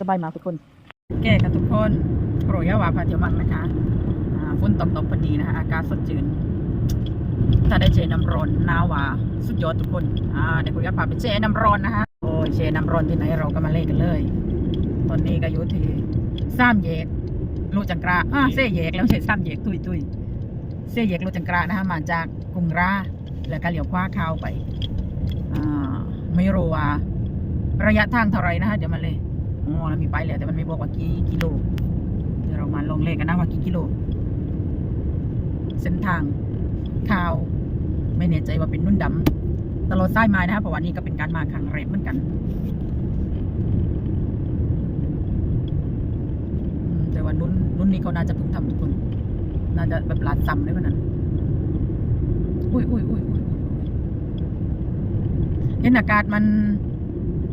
สบายมากทุกคน แก้กันทุกคนโปรยาวาพาเที่ยวมักนะคะอ่าฝนตกตกพอดีนะคะอากาศสดชื่นถ้าได้เชน้ำร้อนนาวาสุดยอดทุกคนอ่าเดี๋ยวคุณจะพาไปเชน้ำร้อนนะคะโอ้ยเชน้ำร้อนที่ไหนเราก็มาเล่นกันเลย ตอนนี้ก็อยู่ที่สามแยกลูจังกราอ่าเสแยกแล้วไม่ใช่สามแยกตุยตุยเสแยกลูจังกรานะคะมาจากกรุงราแล้วก็เหลียวขว้าเข้าไปอ่าไม่รู้ว่าระยะทางเท่าไหรนะคะเดี๋ยวมาเลย อ๋อเรามีไปแล้วแต่มันไม่บอกว่ากี่กิโล เดี๋ยวเรามาลองเลขกันนะว่ากี่กิโล เส้นทางข่าว ไม่แน่ใจว่าเป็นนุ่นดำตลอดสายไม้นะครับเพราะว่านี่ก็เป็นการมาครั้งแรกเหมือนกันแต่ว่านุ่นนุ่นนี้เขาน่าจะเพิ่งทำทุกคน น่าจะแบบหลาดซ้ำเลยวันนั้นอุ้ยอุ้ยอุ้ยอุ้ยเห็นอากาศมัน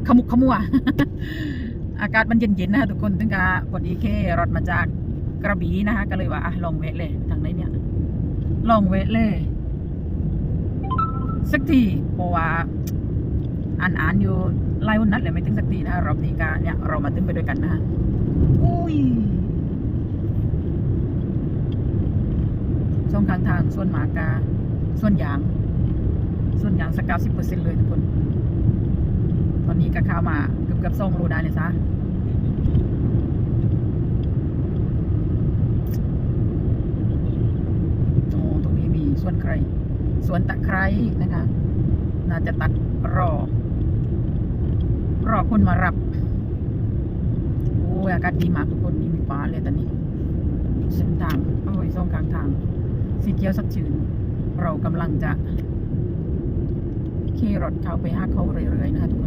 ขมุกขมัว อากาศมันเย็นๆนะฮะทุกคนถึงกะพอดีแค่รถมาจากกระบี่นะคะก็เลยว่าอะลองแวะเลยทางไหนเนี่ยลองเวทเลย สักทีเพราะว่าอ่านอ่านอยู่ไล่วันนัดเลยไม่ถึงสักทีนะรอบนี้ก็เนี่ยเรามาตึ้งไปด้วยกันนะอุ้ยช่องทางทางส่วนหมากาส่วนยาง ส่วนยางสักเก้าสิบเปอร์เซ็นเลยทุกคน ตอนนี้ก็เข้ามา เกือบเกือบส่งรูได้เลยซะโอ้ตรงนี้มีสวนไครสวนตะไคร้นะคะ น่าจะตัดรอ รอคนมารับ โอ้ยอากาศดีมากทุกคนนี่มีฟ้าเลยตอนนี้เส้นทางโอ้ยสองกลางทาง สีเขียวสักชื่น เรากำลังจะขี่รถเข้าไปหาเขาเรื่อยๆนะคะทุกคน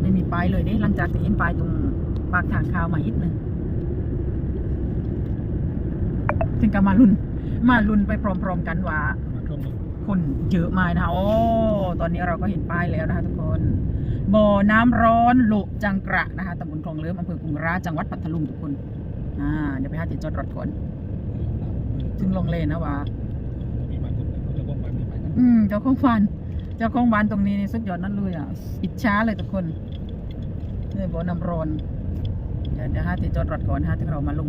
ไม่มีป้ายเลยเนี่ยหลังจากที่เห็นป้ายตรงปากทางเข้าวมาอีกหนึ่งถึงกับมาลุ้นมาลุ้นไปพร้อมๆกันว่า คนเยอะมากนะคะโอ้ตอนนี้เราก็เห็นป้ายแล้วนะคะทุกคนบ่อน้ำร้อนโลจังกระนะคะตำบลคลองเลิ้มอำเภอกรุงราจังหวัดพัทลุงทุกคนอ่าเดี๋ยวไปหาที่จอดรถก่อนถึงลงเลนนะว่าอืมเจ้าของฟัน เจ้าของบ้านตรงนี้นี่สุดยอดนั่นเลยอะ อิจฉาเลยทุกคนนี่บ่อน้ำร้อน เดี๋ยวเดี๋ยวหาที่จอดรถก่อนฮะถึงเรามาลง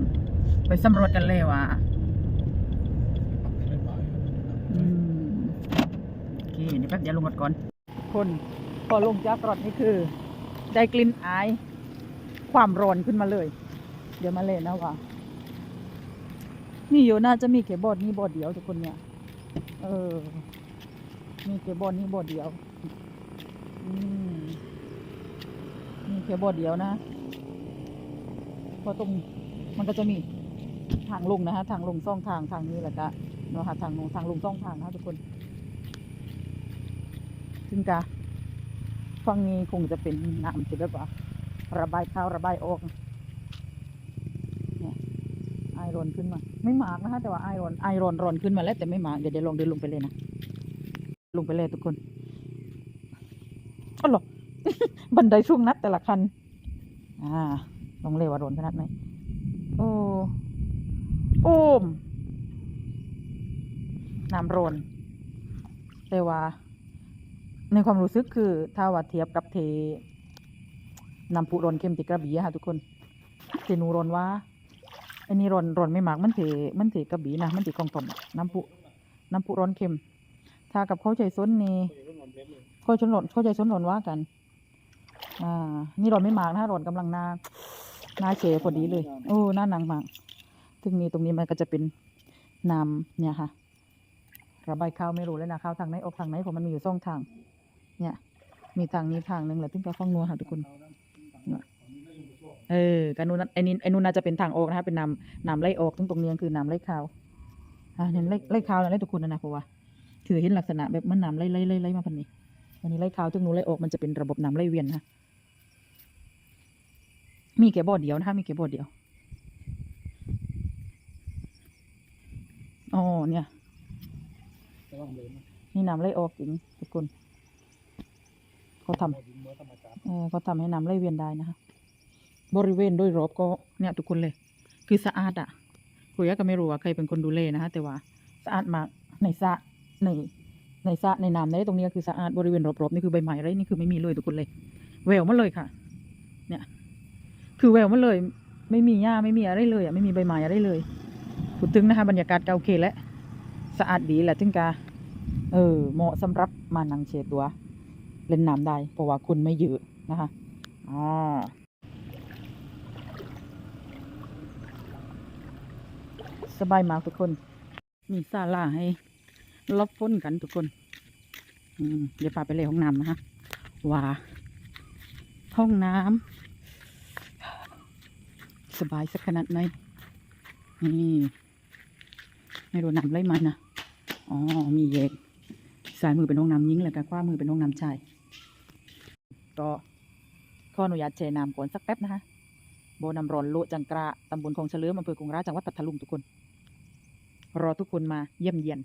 ไปสำรวจกันเลยว่าอืมโอเคเดี๋ยวแป๊บเดี๋ยวลงรถก่อน คนพอลงจากรถนี่คือ ได้กลิ่นอาย ความร้อนขึ้นมาเลย เดี๋ยวมาเลยนะว่ามีอยู่น่าจะมีแค่บอดนี้บอดเดียวทุกคนเนี่ย เออ มีแค่บอนี้บอดเดียวอมีแค่บอดเดียวนะเพอตรงมันก็จะมีทางลงนะฮะ ทางลงซ่องทางทางนี้แหละก็เนาะค่ะทางลงทางลงต้องทางนะทุกคนซึ่งกะฟังนี้คงจะเป็นน้ำที่แบบว่าระบายเข้าระบายออกเนี่ยไอรอนขึ้นมา ไม่หมากนะคะแต่ว่าไอรอนไอรอนรอนขึ้นมาแล้วแต่ไม่หมากเดี๋ยวเดี๋ยวลองเดินลงไปเลยนะ ลงไปเลยทุกคนอ๋อหรอบันไดช่วงนัดแต่ละคัน อ่า ลงเลยว่ารอนขนาดไหนโอ้ โอ้มน้ำร้อนแต่ว่า ในความรู้สึกคือ ถ้าว่าเทียบกับเทน้ำพุร้อนเค็มติกระบี่อะค่ะทุกคนเทนูร้อนว่าอันนี้ร้อนร้อนไม่มากมันเทมันเทกระบี่นะ มันติกองตอมน้ำพุน้ำพุร้อนเค็ม ถ้ากับข้าวใจส้นนี่ข้าวชนร้อนข้าวใจส้นร้อนว่ากัน อ่า นี่ร้อนไม่มากนะร้อนกำลังหน้าหน้าเฉยพอดีเลย โอ้หน้าหนังมากถึงนี้ตรงนี้มันก็จะเป็นน้ำเนี่ยค่ะ ระบายข้าวไม่รู้เลยนะข้าวทางไหนออกทางไหนผมมันมีอยู่สองทาง เนี่ย มีทางนี้ทางหนึ่งแหละถึงจะฟังนัวค่ะทุกคนเออกันนู้นไอ้นี่ไอ้นู้นน่าจะเป็นทางออกนะคะเป็นน้ำน้ำไหลออกถึงตรงนี้คือน้ำไหลขาวอ่าเนี่ยไหลไหลขาวนะไหลทุกคนนะนะเพราะว่า ถือเห็นลักษณะแบบมันน้ำไหลไหลไหลไหลมาพันนี้อันนี้ไหลขาวถึงนู้นไหลออกมันจะเป็นระบบน้ำไหลเวียนนะมีแค่บ่อเดียวนะคะมีแค่บ่อเดียวอ๋อเนี่ยนี่น้ำไหลออกจริงทุกคนเขาทำเออเขาทำให้น้ำไหลเวียนได้นะคะบริเวณโดยรอบก็เนี่ยทุกคนเลย คือสะอาดอะคุยก็ไม่รู้ว่าใครเป็นคนดูแลนะคะแต่ว่าสะอาดมากในสระ ในในสระในน้ำในตรงนี้ก็คือสะอาดบริเวณรอบๆนี่คือใบไม้ไรนี่คือไม่มีเลยทุกคนเลยแววมาเลยค่ะ เนี่ย คือแววมันเลย ไม่มีหญ้าไม่มีอะไรเลยอะไม่มีใบไม้อะไรเลยพูดถึงนะคะบรรยากาศก็โอเคแล้วสะอาดดีแหละถึงกาเออเหมาะสำหรับมานั่งเชดตัว เล่นน้ำได้เพราะว่าคุณไม่เยอะนะคะอ๋อสบายมากทุกคน มีศาลาให้ ลบพ้นกันทุกคน อืมเดี๋ยวพาไปเลยห้องน้ำนะคะว้าห้องน้ำสบายสักขนาดไหนนี่ไม่รู้น้ำไรมานะอ๋อมีเยกซ้ายมือเป็นห้องน้ำยิงแล้วก็ขวามือเป็นห้องน้ำชายก็ขออนุญาตแช่น้ำก่อนสักแป๊บนะคะโบน้ำร้อนโลจังกระตำบลคลองเฉลิมอำเภอกรุงราชจังหวัดพัทลุงทุกคน รอทุกคนมาเยี่ยมเยียน